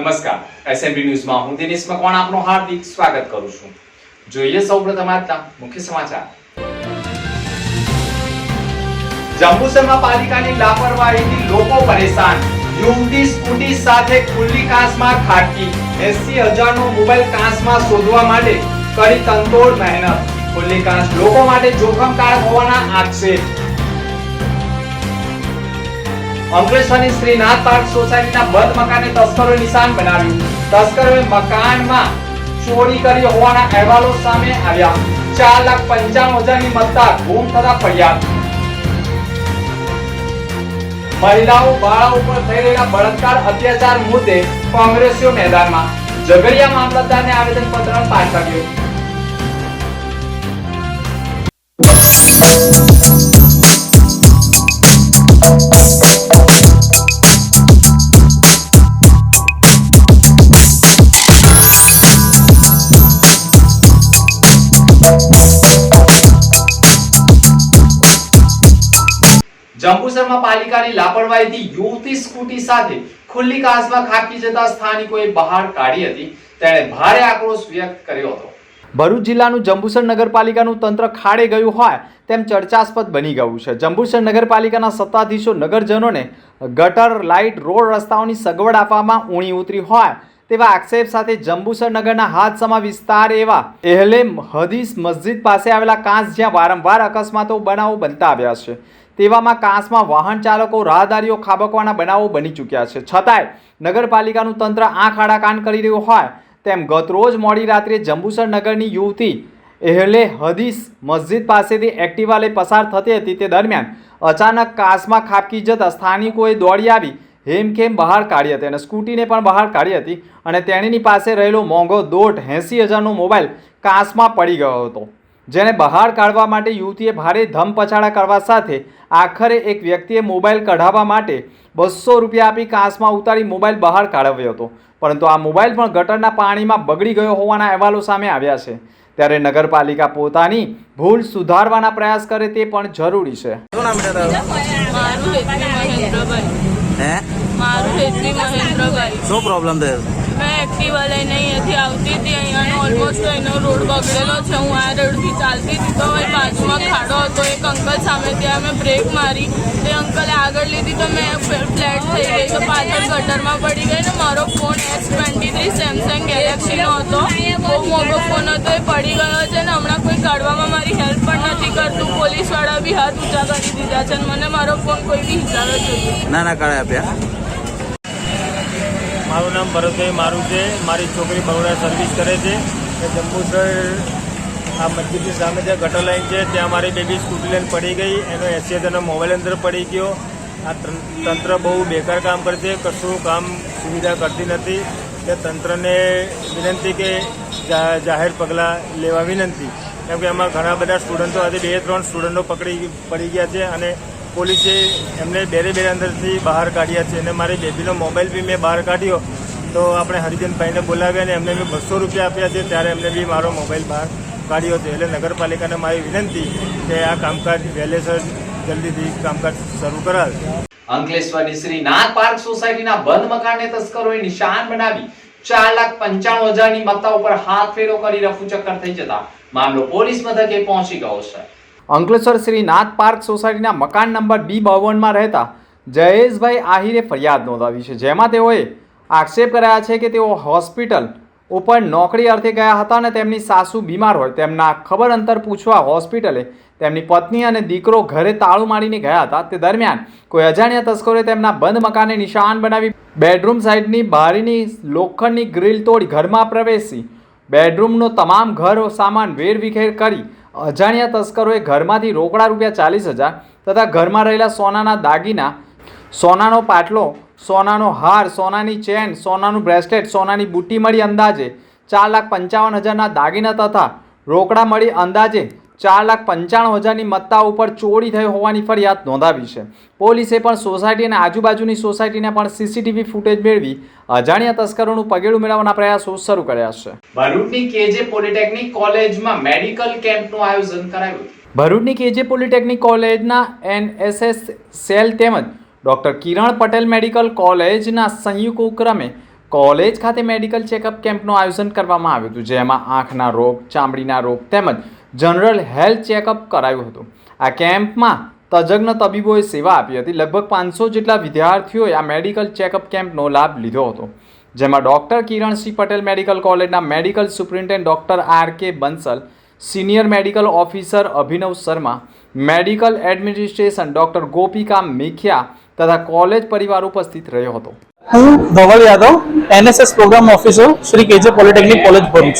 નમસ્કાર. એસએમબી ન્યૂઝમાં હું દિનેશ મકવાણ આપનું હાર્દિક સ્વાગત કરું છું. જોઈએ સૌપ્રથમ આજના મુખ્ય સમાચાર. જંબુસરમાં પાલિકાની લાપરવાહીથી લોકો પરેશાન. યુવતી સ્કૂટી સાથે ખુલ્લી કાંસમાં ખાટકી. એસી હજારનો મોબાઈલ કાંસમાં શોધવા માટે કરી તંતોડ મહેનત. ખુલ્લી કાંસ લોકો માટે જોખમકારક હોવાના આક્ષેપ. અંકલેશ્વરની શ્રીનાથ પાર્ક સોસાયટીના બંધ મકાનને તસ્કરોએ નિશાન બનાવ્યું. તસ્કરોએ મકાનમાં ચોરી કરી હોવાના અહેવાલો સામે આવ્યા. ચાર લાખ પંચાણું હજારની મત્તા ગુમ થતા ફરિયાદ. મહિલાઓ બાળા ઉપર થઈ રહેલા બળાત્કાર અત્યાચાર મુદ્દે કોંગ્રેસીઓ મેદાનમાં. ઝઘડિયા મામલતદારને આવેદન પત્ર પાઠવ્યું જંબુસરમાં પાલિકાની લાપરવાહીથી યુવતી સ્કૂટી સાથે ખુલ્લી કાસમાં ખાબકી જતા સ્થાનિકોએ બહાર કાઢી હતી. તેણે ભારે આક્રોશ વ્યક્ત કર્યો હતો. ભરૂચ જિલ્લાનું જંબુસર નગરપાલિકાનું તંત્ર ખાડે ગયું હોય તેમ ચર્ચાસ્પદ બની ગયું છે. જંબુસર નગરપાલિકાના સત્તાધીશો નગરજનોને ગટર, લાઇટ, રોડ રસ્તાઓની સગવડ આપવામાં ઊણી ઉતરી હોય તેવા આક્ષેપ સાથે જંબુસર નગરના હાથસમા વિસ્તાર એવા એહલે હદીસ મસ્જિદ પાસે આવેલા કાંસ જ્યાં વારંવાર અકસ્માતો, બનાવો બનતા આવ્યા છે. તેવામાં કાંસમાં વાહન ચાલકો, રાહદારીઓ, ખાબકવાના બનાવો બની ચૂક્યા છે. છતાંય નગરપાલિકાનું તંત્ર આંખ આડા કરી રહ્યું હોય તેમ ગતરોજ મોડી રાત્રે જંબુસર નગરની યુવતી એહલે હદીસ મસ્જિદ પાસેથી એક્ટિવા લઈ પસાર થતી હતી. તે દરમિયાન અચાનક કાસમાં ખાબકી જતા સ્થાનિકોએ દોડી આવી, હેમખેમ બહાર કાઢી હતી અને સ્કૂટીને પણ બહાર કાઢી હતી અને તેણીની પાસે રહેલો મોંઘો દોઢ એંસી હજારનો મોબાઈલ કાસમાં પડી ગયો હતો. જેને બહાર કાઢવા માટે યુવતીએ ભારે ધમપછાડા કરવા સાથે આખરે એક વ્યક્તિએ મોબાઈલ કઢાવવા માટે બસો રૂપિયા આપી કાંસમાં ઉતારી મોબાઈલ બહાર કાઢવ્યો હતો. પરંતુ આ મોબાઈલ પણ ગટરના પાણીમાં બગડી ગયો હોવાના અહેવાલો સામે આવ્યા છે. ત્યારે નગરપાલિકા પોતાની ભૂલ સુધારવાના પ્રયાસ કરે તે પણ જરૂરી છે. શું પ્રોબ્લેમ થયો મેં એક્ટિવા લઈને અહીંયાથી આવતી હતી. અહીંયાનો ઓલમોસ્ટ એનો રોડ બગડેલો છે. હું આ રોડથી ચાલતી હતી તો હવે બાજુમાં ખાડો હતો. એક અંકલ સામે ત્યાં મેં બ્રેક મારી. તે અંકલે આગળ લીધી તો મેં ફ્લેટ થઈ ગઈ તો પાછળ ગટરમાં પડી ગઈ ને મારો phone S twenty three Samsung ગેલેક્સીનો હતો. બહુ મોટો ફોન હતો. એ પડી ગયો છે ને હમણાં કોઈ કાઢવામાં મારી હેલ્પ પણ નથી કરતું. પોલીસવાળા બી હાથ ઊંચા કરી દીધા છે અને મને મારો ફોન કોઈ બી હિસાબે જોઈએ ના ના કાઢે આપ્યા? મારું નામ ભરતભાઈ મારું છે. મારી છોકરી બરોડા સર્વિસ કરે છે. એ જંબુસર આ મસ્જિદની સામે જે ગટર લાઈન છે, ત્યાં મારી બેબી સ્કૂટી લઈને પડી ગઈ. એનો એસી હજારનો મોબાઈલ અંદર પડી ગયો. આ તંત્ર બહુ બેકાર કામ કરે છે કશું કામ સુવિધા કરતી નથી. તે તંત્રને વિનંતી કે જાહેર પગલાં લેવા વિનંતી. કેમ કે એમાં ઘણા બધા સ્ટુડન્ટો આજે બે ત્રણ સ્ટુડન્ટો પકડી, પડી ગયા છે અને પોલીસે એમને બેરે બેરે અંદરથી બહાર કાઢ્યા છે અને મારી બેબીનો મોબાઈલ બી મેં બહાર કાઢ્યો. તો આપણે હરિજનભાઈને બોલાવ્યા અને એમને મેં બસો રૂપિયા આપ્યા છે, ત્યારે એમને બી મારો મોબાઈલ બહાર કાઢ્યો છે. એટલે નગરપાલિકાને મારી વિનંતી કે આ કામકાજ વહેલેસર જલ્દીથી કામકાજ શરૂ કરાવે. અંકલેશ્વરની શ્રીનાથ પાર્ક સોસાયટીના બંધ મકાનને તસ્કરોએ નિશાન બનાવી ચાર લાખ પંચાણું હજારની મત્તા ઉપર હાથ ફેરો કરી રફુ ચક્કર થઈ જતા મામલો પોલીસ મથકે પહોંચી ગયો છે. અંકલેશ્વર શ્રીનાથ પાર્ક સોસાયટીના મકાન નંબર બી બાવનમાં રહેતા જયેશભાઈ આહિરે ફરિયાદ નોંધાવી છે. જેમાં તેઓએ આક્ષેપ કર્યા છે કે તેઓ હોસ્પિટલ ઉપર નોકરી અર્થે ગયા હતા અને તેમની સાસુ બીમાર હોય. તેમના ખબર અંતર પૂછવા હોસ્પિટલે તેમની પત્ની અને દીકરો ઘરે તાળું મારીને ગયા હતા. તે દરમિયાન કોઈ અજાણ્યા તસ્કરોએ તેમના બંધ મકાને નિશાન બનાવી બેડરૂમ સાઈડની બારીની લોખંડની ગ્રીલ તોડી ઘરમાં પ્રવેશી બેડરૂમનો તમામ ઘર સામાન વેરવિખેર કરી અજાણ્યા તસ્કરોએ ઘરમાંથી રોકડા રૂપિયા ચાલીસ હજાર તથા ઘરમાં રહેલા સોનાના દાગીના, સોનાનો પાટલો, સોનાનો હાર, સોનાની ચેન, સોનાનું બ્રેસલેટ, સોનાની બુટ્ટી મળી અંદાજે ચાર લાખ પંચાવન હજારના દાગીના તથા રોકડા મળી અંદાજે ચાર લાખ પંચાણું હજારની મત્તા ઉપર ચોરી થઈ હોવાની ફરિયાદ નોંધાવી છે. પોલીસે પણ સોસાયટી અને આજુબાજુની સોસાયટીના પણ સીસીટીવી ફૂટેજ મેળવી અજાણ્યા તસ્કરોનું પગેડું મેળવવાના પ્રયાસો શરૂ કર્યા છે. ભરૂચની કેજે પોલિટેકનિક કોલેજમાં મેડિકલ કેમ્પનું આયોજન કરાયું ભરૂચની કેજે પોલિટેકનિક કોલેજના એનએસએસ સેલ તેમજ ડૉક્ટર કિરણ પટેલ મેડિકલ કોલેજના સંયુક્ત ઉપક્રમે કોલેજ ખાતે મેડિકલ ચેકઅપ કેમ્પનું આયોજન કરવામાં આવ્યું હતું જેમાં આંખના રોગ ચામડીના રોગ તેમજ જનરલ હેલ્થ ચેકઅપ કરાયું હતું. આ કેમ્પમાં તજજ્ઞ તબીબોએ સેવા આપી હતી. લગભગ પાંચસો જેટલા વિદ્યાર્થીઓએ આ મેડિકલ ચેકઅપ કેમ્પનો લાભ લીધો હતો. જેમાં ડૉક્ટર કિરણસિંહ પટેલ મેડિકલ કોલેજના medical superintend doctor R K Bansal, senior medical officer Abhinav Sharma, medical administration doctor Gopika Mekhia તથા કોલેજ પરિવાર ઉપસ્થિત રહ્યો હતો. હું Dhaval Yadav, NSS program officer, Shri K J polytechnic college Bharuch.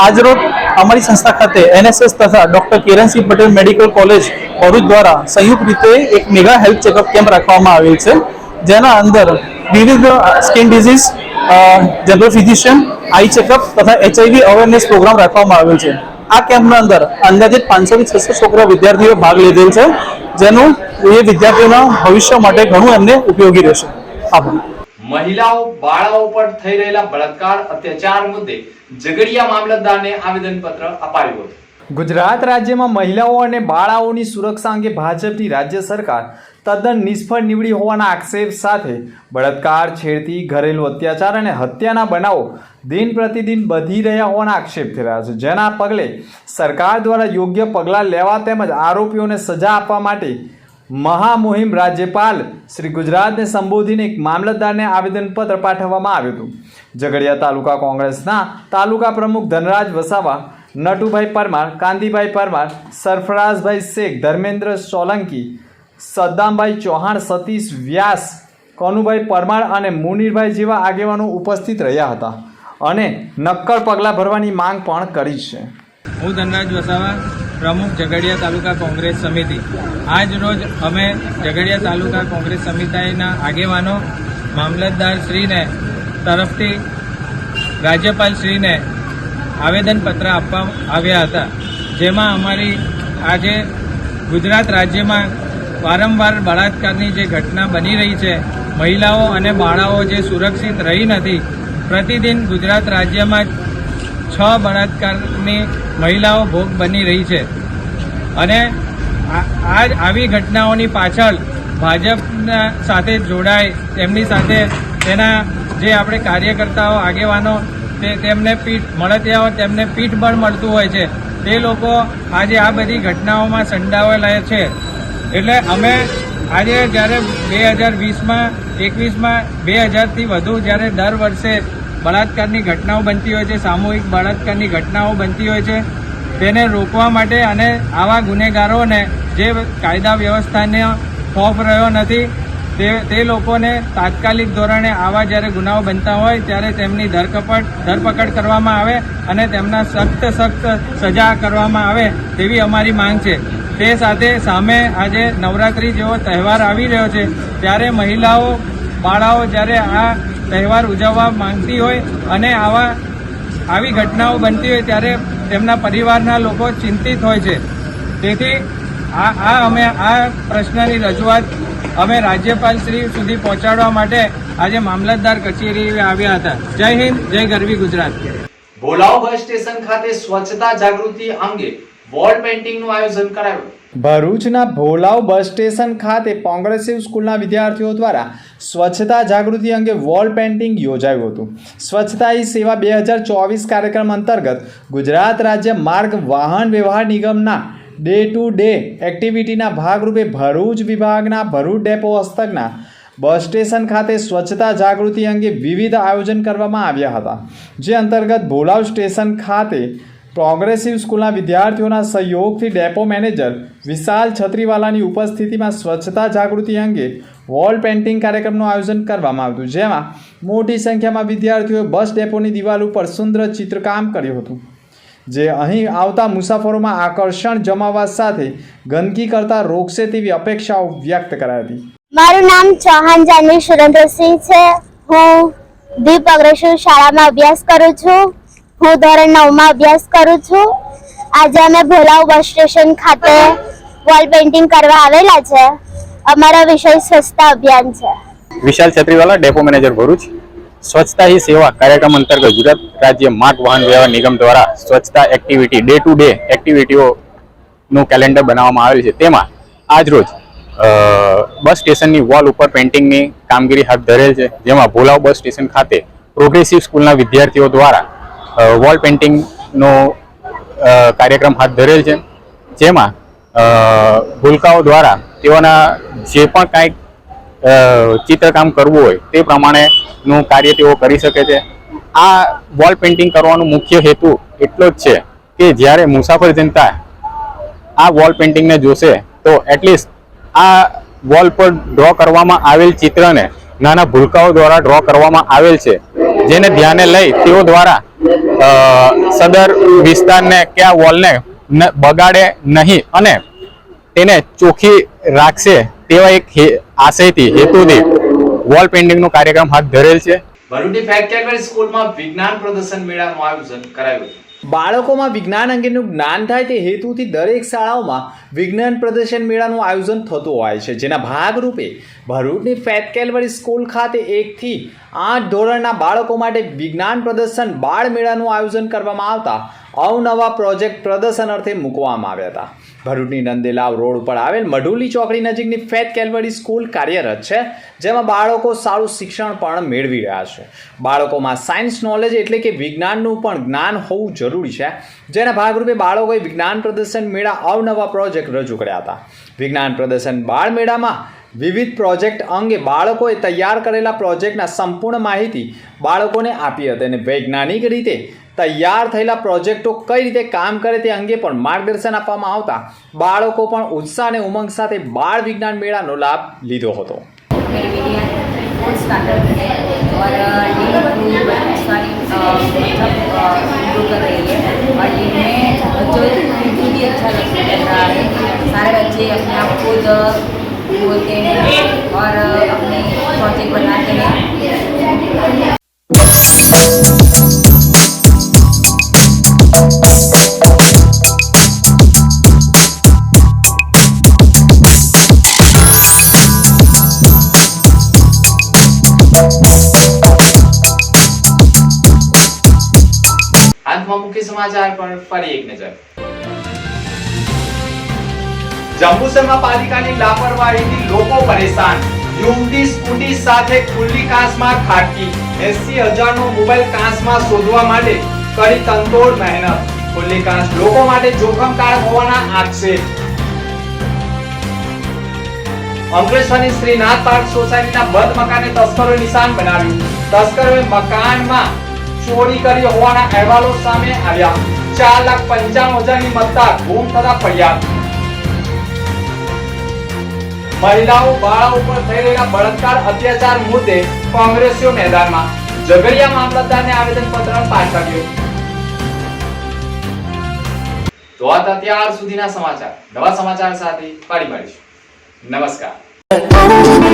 આજરોજ અમારી સંસ્થા ખાતે એનએસએસ તથા doctor Kiransinh Patel medical college Bharuch દ્વારા સંયુક્ત રીતે એક મેગા હેલ્થ ચેકઅપ કેમ્પ રાખવામાં આવેલ છે. જેના અંદર વિવિધ skin disease general physician, eye checkup તથા એચઆઈવી અવેરનેસ પ્રોગ્રામ રાખવામાં આવેલ છે. આ કેમ્પના અંદર અંદાજિત પાંચસો થી છસો છોકરા વિદ્યાર્થીઓએ ભાગ લીધેલ છે, જેનું એ વિદ્યાર્થીઓના ભવિષ્ય માટે ઘણું એમને ઉપયોગી રહેશે. આભાર. મહિલાઓ, બાળાઓ પર થઈ રહેલા બળાત્કાર, અત્યાચાર મુદ્દે ઝઘડિયા મામલતદારને આવેદનપત્ર અપાયું હતું. ગુજરાત રાજ્યમાં મહિલાઓ અને બાળાઓની સુરક્ષા અંગે ભાજપની રાજ્ય સરકાર તદ્દન નિષ્ફળ નીવડી હોવાના આક્ષેપ સાથે બળાત્કાર છેડતી, ઘરેલુ અત્યાચાર અને હત્યાના બનાવો દિન પ્રતિદિન વધી રહ્યા હોવાના આક્ષેપ થઈ રહ્યા છે. જેના પગલે સરકાર દ્વારા યોગ્ય પગલાં લેવા તેમજ આરોપીઓને સજા આપવા માટે મહામુહિમ રાજ્યપાલ શ્રી ગુજરાતને સંબોધીને એક મામલતદારને આવેદનપત્ર પાઠવવામાં આવ્યું હતું. ઝઘડિયા તાલુકા કોંગ્રેસના તાલુકા પ્રમુખ ધનરાજ વસાવા, નટુભાઈ પરમાર, કાંતિભાઈ પરમાર, સરફરાઝભાઈ શેખ, ધર્મેન્દ્ર સોલંકી, સદ્દામભાઈ ચૌહાણ, સતીશ વ્યાસ, કનુભાઈ પરમાર અને મુનીરભાઈ જેવા આગેવાનો ઉપસ્થિત રહ્યા હતા અને નક્કર પગલાં ભરવાની માંગ પણ કરી છે. હું ધનરાજ વસાવા પ્રમુખ ઝઘડિયા તાલુકા કોંગ્રેસ સમિતિ. આજ રોજ અમે ઝઘડિયા તાલુકા કોંગ્રેસ સમિતિના આગેવાનો, મામલતદાર શ્રીને તરફથી રાજ્યપાલ શ્રીને આવેદનપત્ર આપવા આવ્યા હતા. જેમાં અમારી આજે ગુજરાત રાજ્યમાં વારંવાર બળાત્કારની જે ઘટના બની રહી છે, મહિલાઓ અને બાળાઓ જે સુરક્ષિત રહી નથી, પ્રતિદિન ગુજરાત રાજ્યમાં છ બળાત્કારની મહિલાઓ ભોગ બની રહી છે. અને આ આવી ઘટનાઓની પાછળ ભાજપના સાથે જોડાય, તેમની સાથે તેના જે આપણે કાર્યકર્તાઓ, આગેવાનો, તે તેમને પીઠ મળતિયાઓ, તેમને પીઠબળ મળતું હોય છે. તે લોકો આજે આ બધી ઘટનાઓમાં સંડાવેલા છે. એટલે અમે આજે જ્યારે બે હજાર વીસમાં, એકવીસમાં, બે હજારથી વધુ જ્યારે દર વર્ષે બળાત્કારની ઘટનાઓ બનતી હોય છે, સામૂહિક બળાત્કારની ઘટનાઓ બનતી હોય છે, તેને રોકવા માટે અને આવા ગુનેગારોને જે કાયદા વ્યવસ્થાને ખોફ રહ્યો નથી, તે તે લોકોને તાત્કાલિક ધોરણે આવા જ્યારે ગુનાઓ બનતા હોય, ત્યારે તેમની ધરપકડ ધરપકડ કરવામાં આવે અને તેમના સખ્ત સખ્ત સજા કરવામાં આવે તેવી અમારી માંગ છે. તે સાથે સામે આજે નવરાત્રિ જેવો તહેવાર આવી રહ્યો છે, ત્યારે મહિલાઓ, બાળાઓ જ્યારે આ તહેવાર ઉજવવા માંગતી હોય અને આવા, આવી ઘટનાઓ બનતી હોય ત્યારે તેમના પરિવારના લોકો ચિંતિત હોય છે. તેથી આ આ અમે, આ પ્રશ્નની રજૂઆત અમે રાજ્યપાલ શ્રી સુધી પહોંચાડવા માટે આજે મામલતદાર કચેરી આવ્યા હતા. જય હિન્દ, જય ગરવી ગુજરાત. ભોલાવ બસ સ્ટેશન ખાતે સ્વચ્છતા જાગૃતિ અંગે વોલ પેઇન્ટિંગનું આયોજન કરાયું. ભરૂચના ભોલાવ બસ સ્ટેશન ખાતે કોંગ્રેસિવ સ્કૂલના વિદ્યાર્થીઓ દ્વારા સ્વચ્છતા જાગૃતિ અંગે વોલ પેઇન્ટિંગ યોજાયું હતું. સ્વચ્છતા હી સેવા બે હજાર ચોવીસ કાર્યક્રમ અંતર્ગત ગુજરાત રાજ્ય માર્ગ વાહન વ્યવહાર નિગમના ડે ટુ ડે એક્ટિવિટીના ભાગરૂપે ભરૂચ વિભાગના ભરૂચ ડેપો હસ્તકના બસ સ્ટેશન ખાતે સ્વચ્છતા જાગૃતિ અંગે વિવિધ આયોજન કરવામાં આવ્યા હતા. જે અંતર્ગત ભોલાવ સ્ટેશન ખાતે પ્રોગ્રેસિવ સ્કૂલના વિદ્યાર્થીઓના સહયોગથી ડેપો મેનેજર વિશાલ છત્રીવાલાની ઉપસ્થિતિમાં સ્વચ્છતા જાગૃતિ અંગે વોલ પેઇન્ટિંગ કાર્યક્રમનું આયોજન કરવામાં આવ્યું, જેમાં મોટી સંખ્યામાં વિદ્યાર્થીઓએ બસ ડેપોની દિવાલ ઉપર સુંદર ચિત્રકામ કર્યું હતું. જે અહીં આવતા મુસાફરોમાં આકર્ષણ જમાવવા સાથે ગંદકી કરતા રોકશે તેવી અપેક્ષાઓ વ્યક્ત કરાઈ હતી. મારું નામ ચૌહાણ જાનવી સુરેન્દ્રસિંહ છે. હું દીપ અગ્રેસર શાળામાં અભ્યાસ કરું છું. હું ધોરણ નવમાં અભ્યાસ કરું છું. આજે અમે ભોલાવ બસ સ્ટેશન ખાતે વોલ પેઇન્ટિંગ કરવા આવેલા છે. અમારો વિષય સ્વચ્છતા અભિયાન છે. Vishal Chhatriwala, depot manager Bharuch. સ્વચ્છતા હી સેવા કાર્યક્રમ અંતર્ગત ગુજરાત રાજ્ય માર્ગ વાહન વ્યવહાર નિગમ દ્વારા સ્વચ્છતા એક્ટિવિટી ડે ટુ ડે એક્ટિવિટીઓનું કેલેન્ડર બનાવવામાં આવેલ છે. તેમાં આજરોજ બસ સ્ટેશનની વોલ ઉપર પેઇન્ટિંગની કામગીરી હાથ ધરેલ છે. જેમાં ભોલાવ બસ સ્ટેશન ખાતે પ્રોગ્રેસિવ સ્કૂલના વિદ્યાર્થીઓ દ્વારા વોલ પેઇન્ટિંગનો કાર્યક્રમ હાથ ધરેલ છે. જેમાં ભૂલકાઓ દ્વારા તેઓના જે પણ કાંઈક ચિત્રકામ કરવું હોય તે પ્રમાણેનું કાર્ય તેઓ કરી શકે છે. આ વોલ પેઇન્ટિંગ કરવાનો મુખ્ય હેતુ એટલો જ છે કે જ્યારે મુસાફર જનતા આ વોલ પેઇન્ટિંગને જોશે, તો એટલીસ્ટ આ વોલ પર ડ્રો કરવામાં આવેલ ચિત્રને નાના ભૂલકાઓ દ્વારા ડ્રો કરવામાં આવેલ છે. જેને ધ્યાને લઈ તેઓ દ્વારા સદર વિસ્તારને કે વોલને બગાડે નહીં અને તેને ચોખ્ખી રાખશે તેવા એક આશયથી હેતુથી વોલ પેઇન્ટિંગનો કાર્યક્રમ હાથ ધરેલ છે. ભરૂચની ફેક્ટ સ્કૂલમાં વિજ્ઞાન પ્રદર્શન મેળાનું આયોજન કરાયું બાળકોમાં વિજ્ઞાન અંગેનું જ્ઞાન થાય તે હેતુથી દરેક શાળાઓમાં વિજ્ઞાન પ્રદર્શન મેળાનું આયોજન થતું હોય છે. જેના ભાગરૂપે ભરૂચની ફેટ કેલવરી સ્કૂલ ખાતે એકથી આઠ ધોરણના બાળકો માટે વિજ્ઞાન પ્રદર્શન બાળ મેળાનું આયોજન કરવામાં આવતા અવનવા પ્રોજેક્ટ પ્રદર્શન અર્થે મૂકવામાં આવ્યા હતા. ભરૂચની નંદેલાવ રોડ ઉપર આવેલ મઢુલી ચોકડી નજીકની ફેટ કેલવરી સ્કૂલ કાર્યરત છે, જેમાં બાળકો સારું શિક્ષણ પણ મેળવી રહ્યા છે. બાળકોમાં સાયન્સ નોલેજ એટલે કે વિજ્ઞાનનું પણ જ્ઞાન હોવું જરૂરી છે. જેના ભાગરૂપે બાળકોએ વિજ્ઞાન પ્રદર્શન મેળા અવનવા પ્રોજેક્ટ રજૂ કર્યા હતા. વિજ્ઞાન પ્રદર્શન બાળ મેળામાં વિવિધ પ્રોજેક્ટ અંગે બાળકોએ તૈયાર કરેલા પ્રોજેક્ટના સંપૂર્ણ માહિતી બાળકોને આપી હતી અને વૈજ્ઞાનિક રીતે તૈયાર થયેલા પ્રોજેક્ટો કઈ રીતે કામ કરે તે અંગે પણ માર્ગદર્શન આપવામાં આવતા બાળકો પણ ઉત્સાહ અને ઉમંગ સાથે બાળ વિજ્ઞાન મેળાનો લાભ લીધો હતો फुल स्टार्टर है और लीड सॉरी मतलब इम्प्रूव कर रही है और लीड में बच्चों बिल्कुल भी अच्छा लग लग रहा है सारे बच्चे अपने आप खुद बोलते हैं और अपने प्रोजेक्ट बनाते हैं અંતમાં મુખ્ય સમાચાર પર ફરી લોકો પરેશાન. યુવતી સ્કૂટી સાથે ખુલ્લી કાંસમાં ખાટકી. એસી હજારનો મોબાઈલ કાંસમાં શોધવા માટે કરી તંતોડ મહેનત. ખુલ્લી લોકો માટે જોખમકારક હોવાના આક્ષેપ. અંકલેશ્વરની શ્રીનાથ પાર્ક સોસાયટીના બંધ મકાને તસ્કરો નિશાન બનાવ્યું. તસ્કરોએ મકાનમાં ચોરી કરી હોવાના અહેવાલો સામે આવ્યા. ચાર લાખ પંચાણું હજારની મત્તા ગુમ થતા ફરિયાદ. મહિલાઓ, બાળાઓ પર થઈ રહેલા બળાત્કાર અત્યાચાર મુદ્દે કોંગ્રેસીઓ મેદાનમાં. ઝઘડિયા મામલતદારને આવેદન પત્ર પાઠવ્યું તો આ હતા ત્યાર સુધીના સમાચાર. નવા સમાચાર સાથે ફરી મળીશું નમસ્કાર.